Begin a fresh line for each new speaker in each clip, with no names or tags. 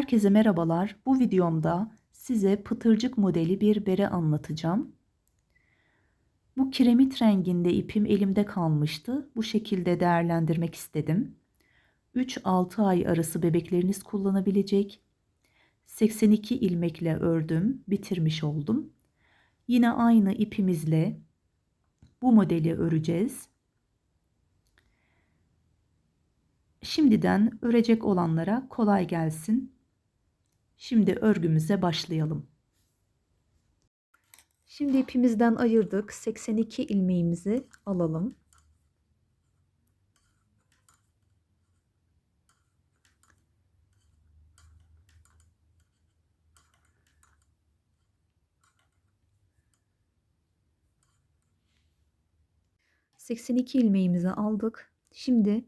Herkese merhabalar. Bu videomda size pıtırcık modeli bir bere anlatacağım. Bu kiremit renginde ipim elimde kalmıştı. Bu şekilde değerlendirmek istedim. 3-6 ay arası bebekleriniz kullanabilecek. 82 ilmekle ördüm, bitirmiş oldum. Yine aynı ipimizle bu modeli öreceğiz. Şimdiden örecek olanlara kolay gelsin. Şimdi örgümüze başlayalım. Şimdi ipimizden ayırdık. 82 ilmeğimizi alalım. Seksen iki ilmeğimizi aldık. Şimdi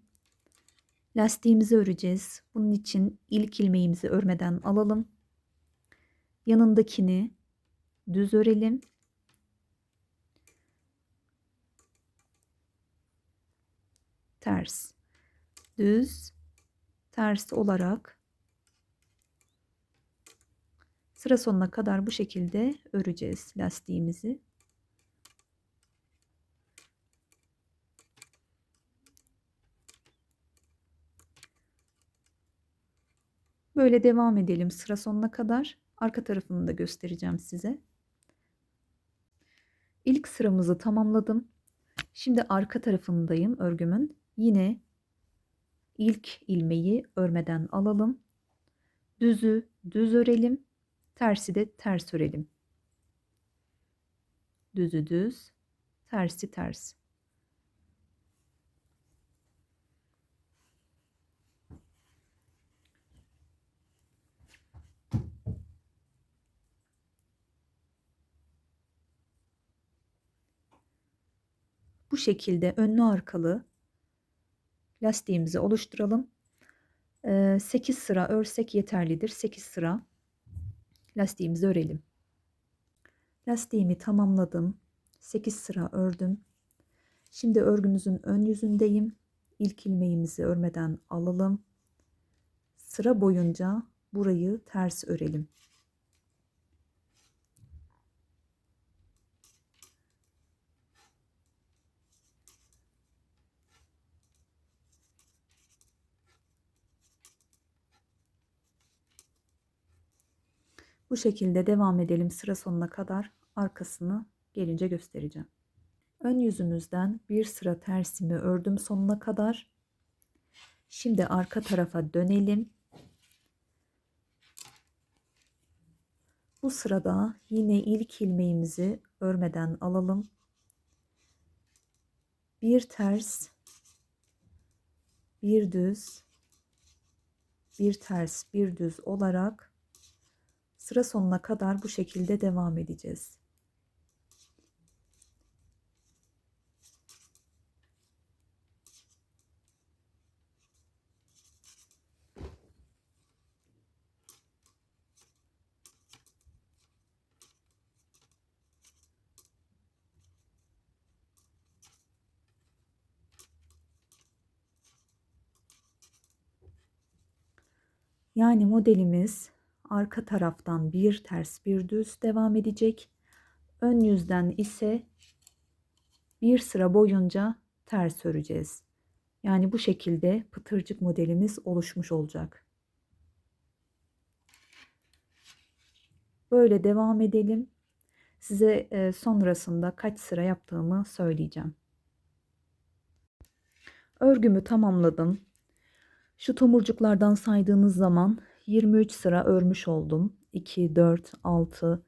Lastiğimizi öreceğiz. Bunun için ilk ilmeğimizi örmeden alalım. Yanındakini düz örelim. Ters. Düz. Ters olarak sıra sonuna kadar bu şekilde öreceğiz lastiğimizi. Böyle devam edelim sıra sonuna kadar. Arka tarafını da göstereceğim size. İlk sıramızı tamamladım. Şimdi arka tarafındayım örgümün. Yine ilk ilmeği örmeden alalım. Düzü düz örelim. Tersi de ters örelim. Düzü düz, tersi ters. Bu şekilde önlü arkalı lastiğimizi oluşturalım. 8 sıra örsek yeterlidir. 8 sıra lastiğimizi örelim. Lastiğimi tamamladım. 8 sıra ördüm. Şimdi örgümüzün ön yüzündeyim. İlk ilmeğimizi örmeden alalım. Sıra boyunca burayı ters örelim. Bu şekilde devam edelim sıra sonuna kadar. Arkasını gelince göstereceğim. Ön yüzümüzden bir sıra tersimi ördüm sonuna kadar. Şimdi arka tarafa dönelim. Bu sırada yine ilk ilmeğimizi örmeden alalım. Bir ters, bir düz, bir ters, bir düz olarak Sıra sonuna kadar bu şekilde devam edeceğiz. Yani modelimiz arka taraftan bir ters bir düz devam edecek. Ön yüzden ise bir sıra boyunca ters öreceğiz. Yani bu şekilde pıtırcık modelimiz oluşmuş olacak. Böyle devam edelim. Size e, sonrasında kaç sıra yaptığımı söyleyeceğim. Örgümü tamamladım. Şu tomurcuklardan saydığınız zaman 23 sıra örmüş oldum. 2, 4, 6,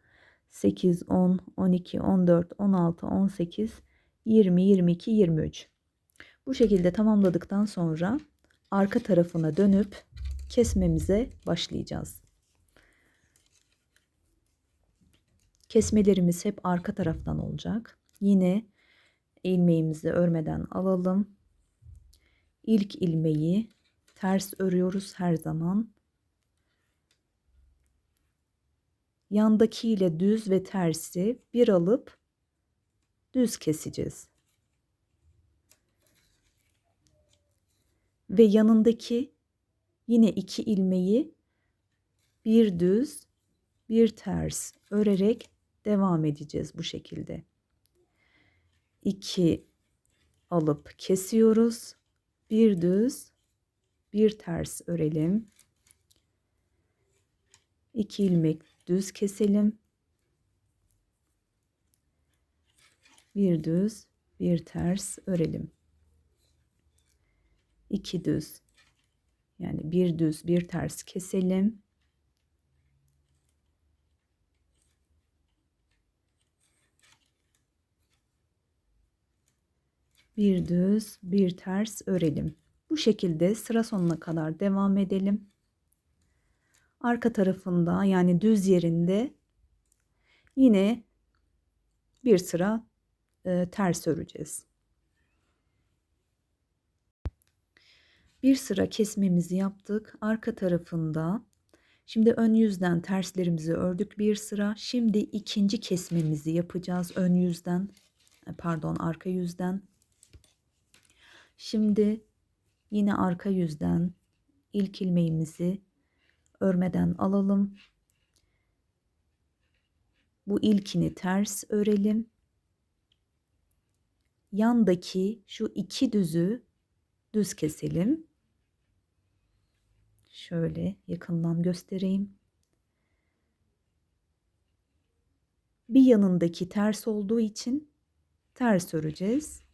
8, 10, 12, 14, 16, 18, 20, 22, 23. Bu şekilde tamamladıktan sonra arka tarafına dönüp kesmemize başlayacağız. Kesmelerimiz hep arka taraftan olacak. Yine ilmeğimizi örmeden alalım. İlk ilmeği ters örüyoruz her zaman. Yandakiyle düz ve tersi bir alıp düz keseceğiz. Ve yanındaki yine iki ilmeği bir düz, bir ters örerek devam edeceğiz bu şekilde. 2 alıp kesiyoruz. Bir düz, bir ters örelim. 2 ilmek düz keselim. Bir düz, bir ters örelim. 2 düz. Yani bir düz, bir ters keselim. bir düz bir ters örelim. Bu şekilde sıra sonuna kadar devam edelim. Arka tarafında yani düz yerinde yine bir sıra e, ters öreceğiz. Bir sıra kesmemizi yaptık. Arka tarafında şimdi ön yüzden terslerimizi ördük bir sıra. Şimdi ikinci kesmemizi yapacağız ön yüzden pardon arka yüzden. Şimdi yine arka yüzden ilk ilmeğimizi örmeden alalım. Bu ilkini ters örelim. Yandaki şu iki düzü düz keselim. Şöyle yakından göstereyim. Bir yanındaki ters olduğu için ters öreceğiz.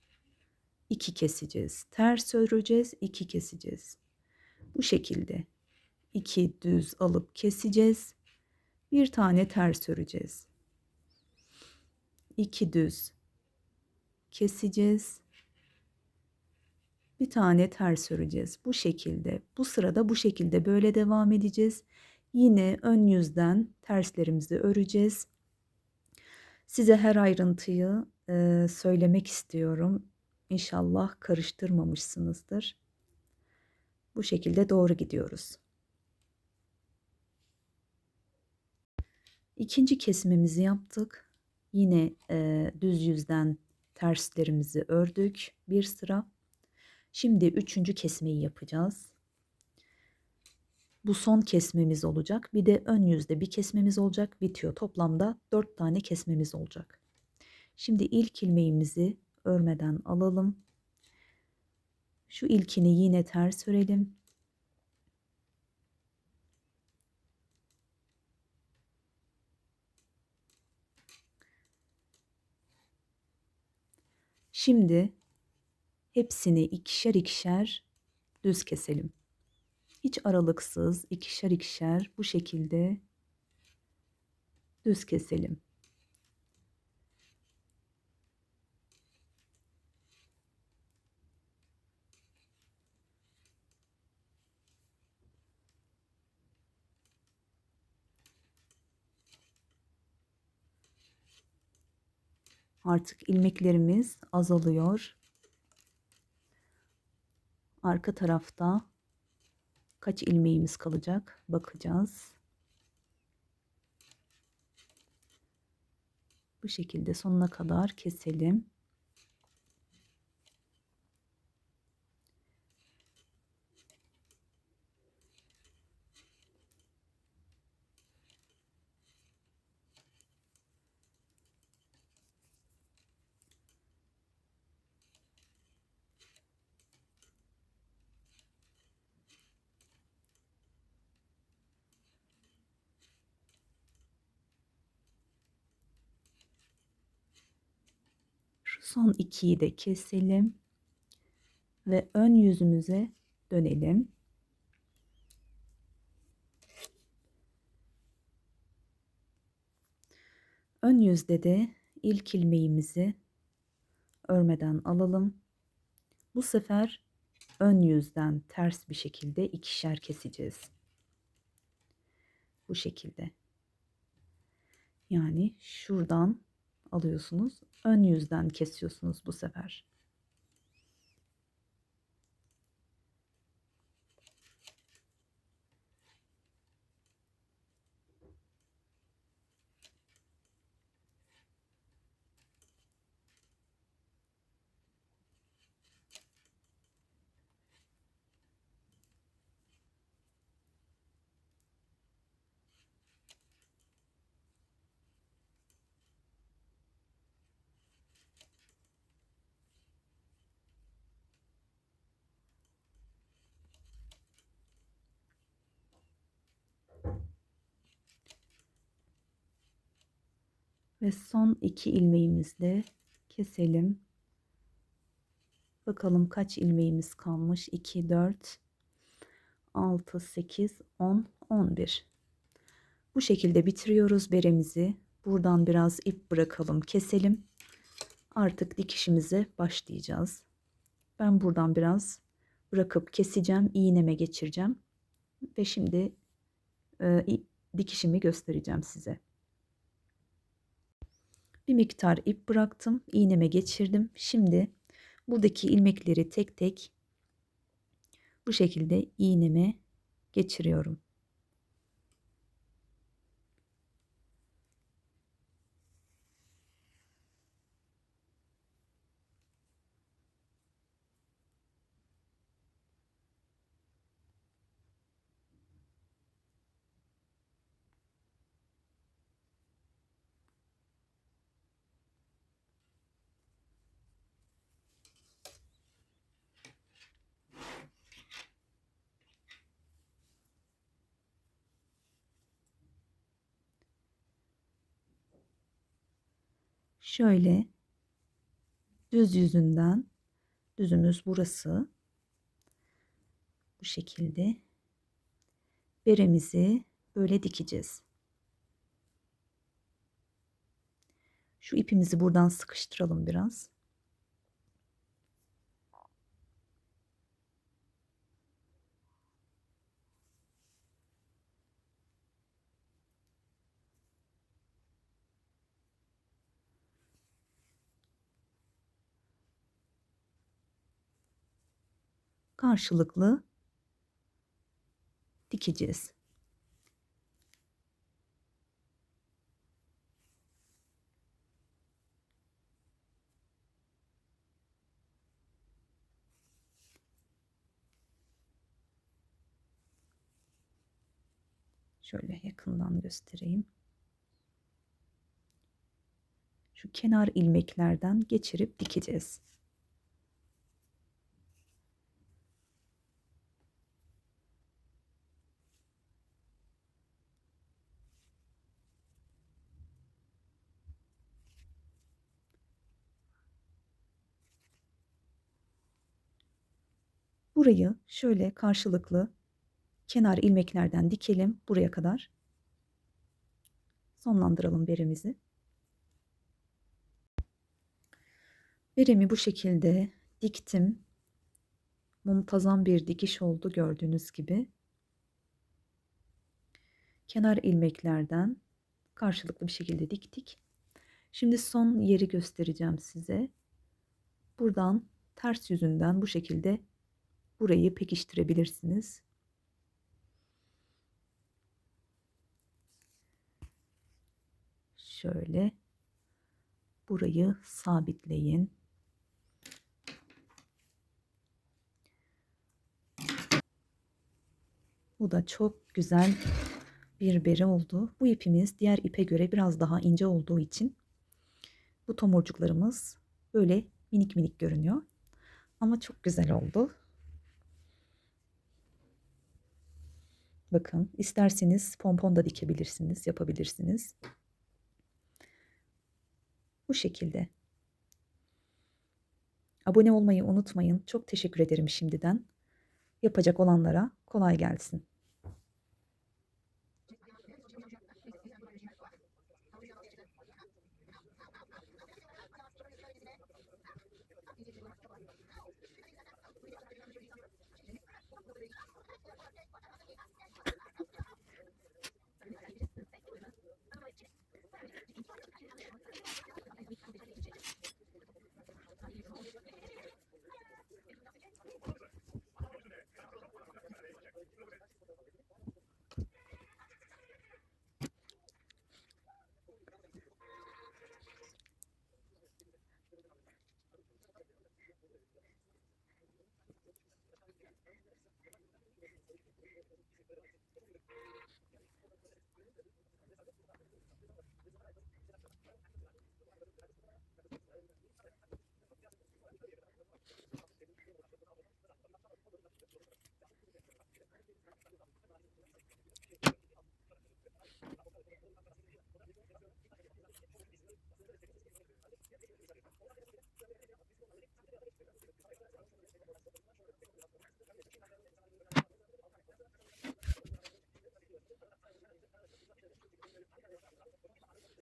2 keseceğiz. Ters öreceğiz, 2 keseceğiz. Bu şekilde 2 düz alıp keseceğiz. Bir tane ters öreceğiz. 2 düz keseceğiz. Bir tane ters öreceğiz. Bu şekilde. Bu sırada bu şekilde böyle devam edeceğiz. Yine ön yüzden terslerimizi öreceğiz. Size her ayrıntıyı e, söylemek istiyorum. İnşallah karıştırmamışsınızdır. Bu şekilde doğru gidiyoruz. İkinci kesimimizi yaptık. Yine e, düz yüzden terslerimizi ördük bir sıra. Şimdi üçüncü kesmeyi yapacağız. Bu son kesmemiz olacak. Bir de ön yüzde bir kesmemiz olacak. Bitiyor. Toplamda dört tane kesmemiz olacak. Şimdi ilk ilmeğimizi örmeden alalım. Şu ilkini yine ters örelim. Şimdi hepsini ikişer ikişer düz keselim. Hiç aralıksız ikişer ikişer bu şekilde düz keselim. Artık ilmeklerimiz azalıyor. Arka tarafta kaç ilmeğimiz kalacak bakacağız. Bu şekilde sonuna kadar keselim. Son ikiyi de keselim. Ve ön yüzümüze dönelim. Ön yüzde de ilk ilmeğimizi örmeden alalım. Bu sefer ön yüzden ters bir şekilde ikişer keseceğiz. Bu şekilde. Yani şuradan alıyorsunuz. Ön yüzden kesiyorsunuz bu sefer. Ve son iki ilmeğimizle keselim. Bakalım kaç ilmeğimiz kalmış? 2, 4, 6, 8, 10, 11. Bu şekilde bitiriyoruz beremizi. Buradan biraz ip bırakalım, keselim. Artık dikişimize başlayacağız. Ben buradan biraz bırakıp keseceğim, iğneme geçireceğim. Ve şimdi e, dikişimi göstereceğim size. Bir miktar ip bıraktım, iğneme geçirdim. Şimdi buradaki ilmekleri tek tek bu şekilde iğneme geçiriyorum. Şöyle düz yüzünden düzümüz burası bu şekilde beremizi böyle dikeceğiz. Şu ipimizi buradan sıkıştıralım biraz. Karşılıklı dikeceğiz. Şöyle yakından göstereyim. Şu kenar ilmeklerden geçirip dikeceğiz. Burayı şöyle karşılıklı kenar ilmeklerden dikelim buraya kadar. Sonlandıralım beremizi. Beremi bu şekilde diktim. Muntazam bir dikiş oldu gördüğünüz gibi. Kenar ilmeklerden karşılıklı bir şekilde diktik. Şimdi son yeri göstereceğim size. Buradan ters yüzünden bu şekilde burayı pekiştirebilirsiniz. Şöyle burayı sabitleyin. Bu da çok güzel bir bere oldu. Bu ipimiz diğer ipe göre biraz daha ince olduğu için bu tomurcuklarımız böyle minik minik görünüyor. Ama çok güzel oldu. Bakın isterseniz pompon da dikebilirsiniz, yapabilirsiniz. Bu şekilde. Abone olmayı unutmayın. Çok teşekkür ederim şimdiden. Yapacak olanlara kolay gelsin.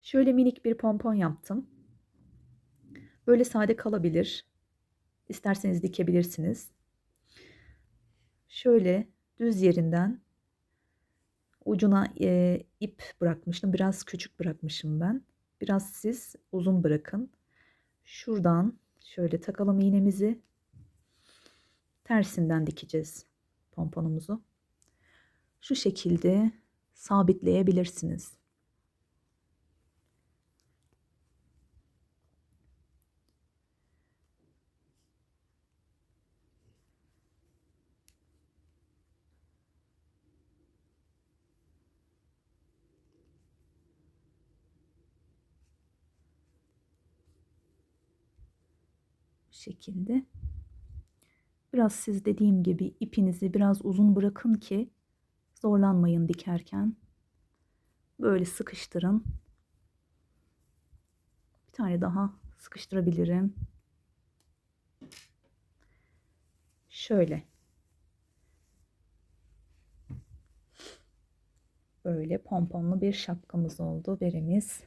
Şöyle minik bir pompon yaptım. Böyle sade kalabilir. İsterseniz dikebilirsiniz. Şöyle düz yerinden ucuna e, ip bırakmıştım. Biraz küçük bırakmışım ben. Biraz siz uzun bırakın. Şuradan şöyle takalım iğnemizi. Tersinden dikeceğiz pomponumuzu. Şu şekilde sabitleyebilirsiniz. Şekilde. Biraz siz dediğim gibi ipinizi biraz uzun bırakın ki zorlanmayın dikerken. Böyle sıkıştırın. Bir tane daha sıkıştırabilirim. Şöyle. Böyle pomponlu bir şapkamız oldu beremiz.